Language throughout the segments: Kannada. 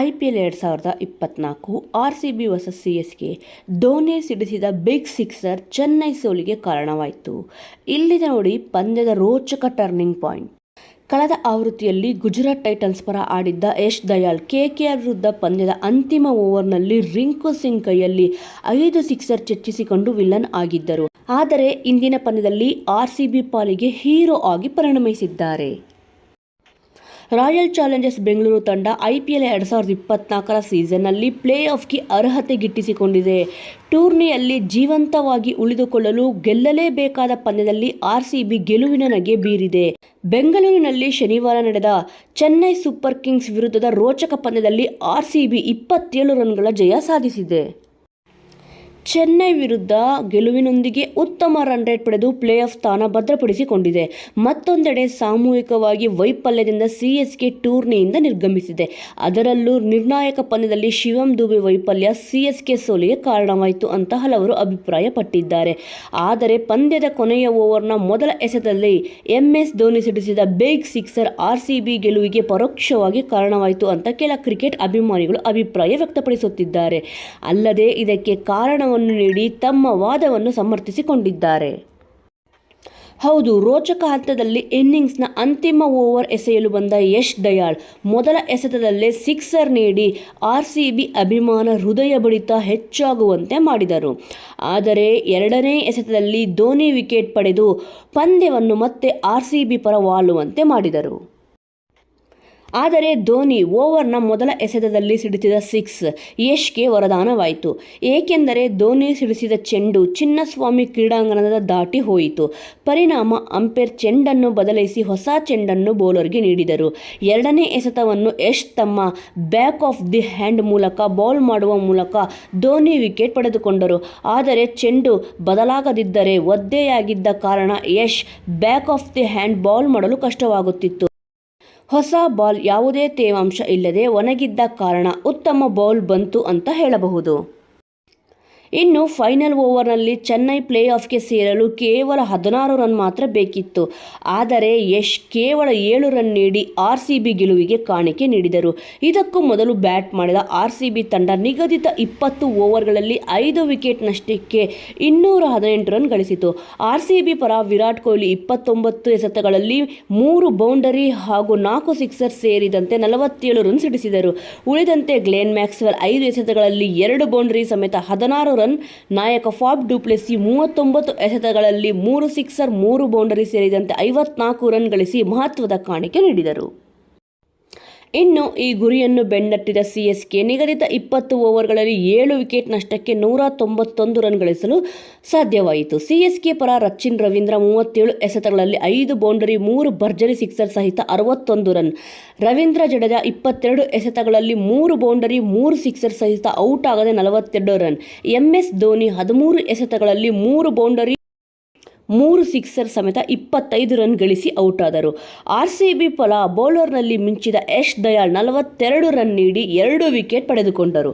ಐ ಪಿ ಎಲ್ ಎರಡು ಸಾವಿರದ ಇಪ್ಪತ್ನಾಲ್ಕು R C B versus C S K Dhoni ಸಿಡಿಸಿದ big sixer Chennai ಸೋಲಿಗೆ ಕಾರಣವಾಯಿತು. ಇಲ್ಲಿದೆ ನೋಡಿ ಪಂದ್ಯದ ರೋಚಕ ಟರ್ನಿಂಗ್ ಪಾಯಿಂಟ್ ಕಳೆದ ಆವೃತ್ತಿಯಲ್ಲಿ ಗುಜರಾತ್ ಟೈಟನ್ಸ್ ಪರ ಆಡಿದ್ದ ಯಶ್ ದಯಾಳ್ ಕೆಕೆಆರ್ ವಿರುದ್ಧ ಪಂದ್ಯದ ಅಂತಿಮ ಓವರ್ನಲ್ಲಿ ರಿಂಕು ಸಿಂಗ್ ಕೈಯಲ್ಲಿ ಐದು ಸಿಕ್ಸರ್ ಚರ್ಚಿಸಿಕೊಂಡು ವಿಲನ್ ಆಗಿದ್ದರು. ಆದರೆ ಇಂದಿನ ಪಂದ್ಯದಲ್ಲಿ ಆರ್ ಸಿ ಬಿ ಪಾಲಿಗೆ ಹೀರೋ ಆಗಿ ಪರಿಣಮಿಸಿದ್ದಾರೆ. ರಾಯಲ್ ಚಾಲೆಂಜರ್ಸ್ ಬೆಂಗಳೂರು ತಂಡ ಐ ಪಿ ಎಲ್ ಎರಡು ಸಾವಿರದ ಇಪ್ಪತ್ನಾಲ್ಕರ ಸೀಸನ್ನಲ್ಲಿ ಪ್ಲೇ ಆಫ್ಗೆ ಅರ್ಹತೆ ಗಿಟ್ಟಿಸಿಕೊಂಡಿದೆ. ಟೂರ್ನಿಯಲ್ಲಿ ಜೀವಂತವಾಗಿ ಉಳಿದುಕೊಳ್ಳಲು ಗೆಲ್ಲಲೇಬೇಕಾದ ಪಂದ್ಯದಲ್ಲಿ ಆರ್ ಸಿ ಬಿ ಗೆಲುವಿನ ನಗೆ ಬೀರಿದೆ. ಬೆಂಗಳೂರಿನಲ್ಲಿ ಶನಿವಾರ ನಡೆದ ಚೆನ್ನೈ ಸೂಪರ್ ಕಿಂಗ್ಸ್ ವಿರುದ್ಧದ ರೋಚಕ ಪಂದ್ಯದಲ್ಲಿ ಆರ್ ಸಿ ಬಿ ಇಪ್ಪತ್ತೇಳು ರನ್ಗಳ ಜಯ ಸಾಧಿಸಿದೆ. ಚೆನ್ನೈ ವಿರುದ್ಧ ಗೆಲುವಿನೊಂದಿಗೆ ಉತ್ತಮ ರನ್ ರೇಟ್ ಪಡೆದು ಪ್ಲೇ ಆಫ್ ಸ್ಥಾನ ಭದ್ರಪಡಿಸಿಕೊಂಡಿದೆ. ಮತ್ತೊಂದೆಡೆ ಸಾಮೂಹಿಕವಾಗಿ ವೈಫಲ್ಯದಿಂದ ಸಿಎಸ್ಕೆ ಟೂರ್ನಿಯಿಂದ ನಿರ್ಗಮಿಸಿದೆ. ಅದರಲ್ಲೂ ನಿರ್ಣಾಯಕ ಪಂದ್ಯದಲ್ಲಿ ಶಿವಂ ದುಬೆ ವೈಫಲ್ಯ ಸಿಎಸ್ಕೆ ಸೋಲಿಗೆ ಕಾರಣವಾಯಿತು ಅಂತ ಹಲವರು ಅಭಿಪ್ರಾಯಪಟ್ಟಿದ್ದಾರೆ. ಆದರೆ ಪಂದ್ಯದ ಕೊನೆಯ ಓವರ್ನ ಮೊದಲ ಎಸೆತದಲ್ಲಿ ಎಂಎಸ್ ಧೋನಿ ಸಿಡಿಸಿದ ಬೇಗ್ ಸಿಕ್ಸರ್ ಆರ್ಸಿಬಿ ಗೆಲುವಿಗೆ ಪರೋಕ್ಷವಾಗಿ ಕಾರಣವಾಯಿತು ಅಂತ ಕೆಲ ಕ್ರಿಕೆಟ್ ಅಭಿಮಾನಿಗಳು ಅಭಿಪ್ರಾಯ ವ್ಯಕ್ತಪಡಿಸುತ್ತಿದ್ದಾರೆ. ಅಲ್ಲದೆ ಇದಕ್ಕೆ ಕಾರಣ ನೀಡಿ ತಮ್ಮ ವಾದವನ್ನು ಸಮರ್ಥಿಸಿಕೊಂಡಿದ್ದಾರೆ. ಹೌದು, ರೋಚಕ ಹಂತದಲ್ಲಿ ಇನ್ನಿಂಗ್ಸ್ನ ಅಂತಿಮ ಓವರ್ ಎಸೆಯಲು ಬಂದ ಯಶ್ ದಯಾಳ್, ಮೊದಲ ಎಸೆತದಲ್ಲೇ ಸಿಕ್ಸರ್ ನೀಡಿ ಆರ್ ಸಿ ಬಿ ಅಭಿಮಾನ ಹೃದಯ ಬಡಿತ ಹೆಚ್ಚಾಗುವಂತೆ ಮಾಡಿದರು. ಆದರೆ ಎರಡನೇ ಎಸೆತದಲ್ಲಿ ಧೋನಿ ವಿಕೆಟ್ ಪಡೆದು ಪಂದ್ಯವನ್ನು ಮತ್ತೆ ಆರ್ ಸಿ ಬಿ ಪರ ವಾಲುವಂತೆ ಮಾಡಿದರು. ಆದರೆ ಧೋನಿ ಓವರ್ನ ಮೊದಲ ಎಸೆತದಲ್ಲಿ ಸಿಡಿಸಿದ ಸಿಕ್ಸ್ ಯಶ್ಗೆ ವರದಾನವಾಯಿತು. ಏಕೆಂದರೆ ಧೋನಿ ಸಿಡಿಸಿದ ಚೆಂಡು ಚಿನ್ನಸ್ವಾಮಿ ಕ್ರೀಡಾಂಗಣದ ದಾಟಿ ಹೋಯಿತು. ಪರಿಣಾಮ ಅಂಪೇರ್ ಚೆಂಡನ್ನು ಬದಲಿಸಿ ಹೊಸ ಚೆಂಡನ್ನು ಬೌಲರ್ಗೆ ನೀಡಿದರು. ಎರಡನೇ ಎಸೆತವನ್ನು ಯಶ್ ತಮ್ಮ ಬ್ಯಾಕ್ ಆಫ್ ದಿ ಹ್ಯಾಂಡ್ ಮೂಲಕ, ಬೌಲ್ ಮಾಡುವ ಮೂಲಕ ಧೋನಿ ವಿಕೆಟ್ ಪಡೆದುಕೊಂಡರು. ಆದರೆ ಚೆಂಡು ಬದಲಾಗದಿದ್ದರೆ ಒದ್ದೆಯಾಗಿದ್ದ ಕಾರಣ Yash back of the hand bowl ಮಾಡಲು ಕಷ್ಟವಾಗುತ್ತಿತ್ತು. ಹೊಸ ಬಾಲ್ ಯಾವುದೇ ತೇವಾಂಶ ಇಲ್ಲದೆ ಒಣಗಿದ್ದ ಕಾರಣ ಉತ್ತಮ ಬೌಲ್ ಬಂತು ಅಂತ ಹೇಳಬಹುದು. ಇನ್ನು ಫೈನಲ್ ಓವರ್ನಲ್ಲಿ ಚೆನ್ನೈ ಪ್ಲೇ ಆಫ್ಗೆ ಸೇರಲು ಕೇವಲ ಹದಿನಾರು ರನ್ ಮಾತ್ರ ಬೇಕಿತ್ತು. ಆದರೆ ಯಶ್ ಕೇವಲ ಏಳು ರನ್ ನೀಡಿ ಆರ್ ಸಿ ಬಿ ಗೆಲುವಿಗೆ ಕಾಣಿಕೆ ನೀಡಿದರು. ಇದಕ್ಕೂ ಮೊದಲು ಬ್ಯಾಟ್ ಮಾಡಿದ ಆರ್ ಸಿ ಬಿ ತಂಡ ನಿಗದಿತ ಇಪ್ಪತ್ತು ಓವರ್ಗಳಲ್ಲಿ ಐದು ವಿಕೆಟ್ ನಷ್ಟಕ್ಕೆ ಇನ್ನೂರ ಹದಿನೆಂಟು ರನ್ ಗಳಿಸಿತು. ಆರ್ ಸಿ ಬಿ ಪರ ವಿರಾಟ್ ಕೊಹ್ಲಿ ಇಪ್ಪತ್ತೊಂಬತ್ತು ಎಸೆತಗಳಲ್ಲಿ ಮೂರು ಬೌಂಡರಿ ಹಾಗೂ ನಾಲ್ಕು ಸಿಕ್ಸರ್ ಸೇರಿದಂತೆ ನಲವತ್ತೇಳು ರನ್ ಸಿಡಿಸಿದರು. ಉಳಿದಂತೆ ಗ್ಲೇನ್ ಮ್ಯಾಕ್ಸ್ವೆಲ್ ಐದು ಎಸೆತಗಳಲ್ಲಿ ಎರಡು ಬೌಂಡರಿ ಸಮೇತ ಹದಿನಾರು ನಾಯಕ ಫಾಬ್ ಡುಪ್ಲೆಸಿ ಮೂವತ್ತೊಂಬತ್ತು ಎಸೆತಗಳಲ್ಲಿ ಮೂರು ಸಿಕ್ಸರ್, ಮೂರು ಬೌಂಡರಿ ಸೇರಿದಂತೆ ಐವತ್ನಾಲ್ಕು ರನ್ ಗಳಿಸಿ ಮಹತ್ವದ ಕಾಣಿಕೆ ನೀಡಿದರು. ಇನ್ನು ಈ ಗುರಿಯನ್ನು ಬೆನ್ನಟ್ಟಿದ ಸಿಎಸ್ಕೆ ನಿಗದಿತ ಇಪ್ಪತ್ತು ಓವರ್ಗಳಲ್ಲಿ ಏಳು ವಿಕೆಟ್ ನಷ್ಟಕ್ಕೆ ನೂರ ತೊಂಬತ್ತೊಂದು ರನ್ ಗಳಿಸಲು ಸಾಧ್ಯವಾಯಿತು. ಸಿಎಸ್ಕೆ ಪರ ರಚಿನ್ ರವೀಂದ್ರ ಮೂವತ್ತೇಳು ಎಸೆತಗಳಲ್ಲಿ ಐದು ಬೌಂಡರಿ, ಮೂರು ಭರ್ಜರಿ, ಸಿಕ್ಸರ್ ಸಹಿತ ಅರವತ್ತೊಂದು ರನ್. ರವೀಂದ್ರ ಜಡೇಜಾ ಇಪ್ಪತ್ತೆರಡು ಎಸೆತಗಳಲ್ಲಿ ಮೂರು ಬೌಂಡರಿ, ಮೂರು ಸಿಕ್ಸರ್ ಸಹಿತ ಔಟ್ ಆಗದೆ ನಲವತ್ತೆರಡು ರನ್. ಎಂಎಸ್ ಧೋನಿ ಹದಿಮೂರು ಎಸೆತಗಳಲ್ಲಿ ಮೂರು ಬೌಂಡರಿ ಮೂರು ಸಿಕ್ಸರ್ ಸಮೇತ ಇಪ್ಪತ್ತೈದು ರನ್ ಗಳಿಸಿ ಔಟ್ ಆದರು ಆರ್ ಸಿ ಬಿ ಫಲ ಬೌಲರ್ನಲ್ಲಿ ಮಿಂಚಿದ ಯಶ್ ದಯಾಳ್ ನಲವತ್ತೆರಡು ರನ್ ನೀಡಿ ಎರಡು ವಿಕೆಟ್ ಪಡೆದುಕೊಂಡರು.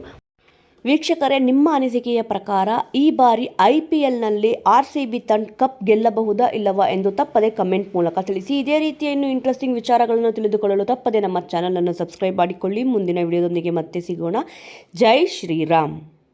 ವೀಕ್ಷಕರೇ, ನಿಮ್ಮ ಅನಿಸಿಕೆಯ ಪ್ರಕಾರ ಈ ಬಾರಿ ಐ ಪಿ ಎಲ್ನಲ್ಲಿ ಆರ್ ಸಿ ಬಿ ತಂಡ್ ಕಪ್ ಗೆಲ್ಲಬಹುದಾ ಇಲ್ಲವಾ ಎಂದು ತಪ್ಪದೆ ಕಮೆಂಟ್ ಮೂಲಕ ತಿಳಿಸಿ. ಇದೇ ರೀತಿಯ ಇನ್ನೂ ಇಂಟ್ರೆಸ್ಟಿಂಗ್ ವಿಚಾರಗಳನ್ನು ತಿಳಿದುಕೊಳ್ಳಲು ತಪ್ಪದೆ ನಮ್ಮ ಚಾನಲನ್ನು ಸಬ್ಸ್ಕ್ರೈಬ್ ಮಾಡಿಕೊಳ್ಳಿ. ಮುಂದಿನ ವಿಡಿಯೋದೊಂದಿಗೆ ಮತ್ತೆ ಸಿಗೋಣ. ಜೈ ಶ್ರೀರಾಮ್.